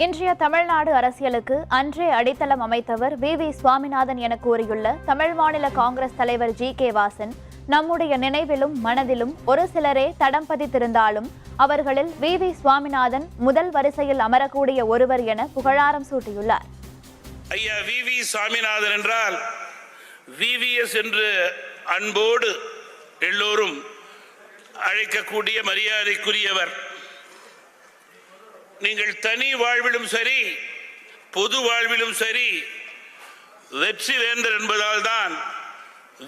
இன்றைய தமிழ்நாடு அரசியலுக்கு அன்றே அடித்தளம் அமைத்தவர் வி. வி. சுவாமிநாதன் என கூறியுள்ள தமிழ் மாநில காங்கிரஸ் தலைவர் ஜி. கே. வாசன் நம்முடைய நினைவிலும் மனதிலும் ஒரு சிலரே தடம் பதித்திருந்தாலும் அவர்களில் வி. வி. சுவாமிநாதன் முதல் வரிசையில் அமரக்கூடிய ஒருவர் என புகழாரம் சூட்டியுள்ளார். ஐயா வி. வி. சுவாமிநாதன் என்றால் விவிஎஸ் என்று அன்போடு எல்லோரும் அழைக்கக்கூடிய மரியாதைக்குரியவர். நீங்கள் தனி வாழ்விலும் சரி பொது வாழ்விலும் சரி வெற்றி வேந்தர் என்பதால் தான்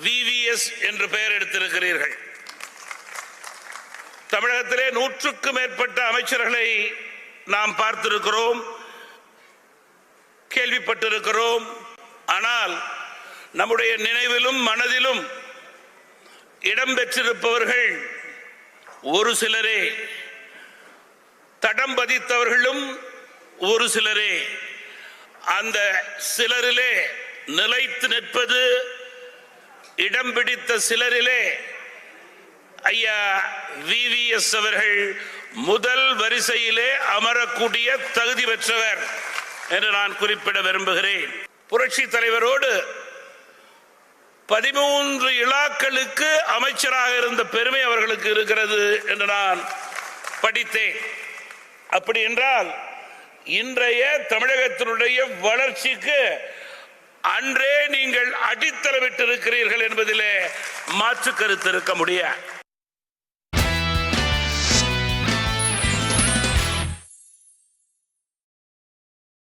விவிஎஸ் என்று பெயர் எடுத்திருக்கிறீர்கள். தமிழகத்திலே நூற்றுக்கும் மேற்பட்ட அமைச்சர்களை நாம் பார்த்திருக்கிறோம் கேள்விப்பட்டிருக்கிறோம். ஆனால் நம்முடைய நினைவிலும் மனதிலும் இடம் பெற்றிருப்பவர்கள் ஒரு சிலரே. தடம் பதித்தவர்களும் ஒரு சிலரே. அந்த சிலரிலே நிலைத்து நிற்பது இடம் பிடித்த சிலரிலே ஐயா விவிஎஸ் அவர்கள் முதல் வரிசையிலே அமரக்கூடிய தகுதி பெற்றவர் என்று நான் குறிப்பிட விரும்புகிறேன். புரட்சி தலைவரோடு பதிமூன்று இலாக்களுக்கு அமைச்சராக இருந்த பெருமை அவர்களுக்கு இருக்கிறது என்று நான் படித்தேன். அப்படி என்றால் இன்றைய தமிழகத்தினுடைய வளர்ச்சிக்கு அன்றே நீங்கள் அடித்தளமிட்டிருக்கிறீர்கள் என்பதிலே மாற்று கருத்து இருக்க முடியாது.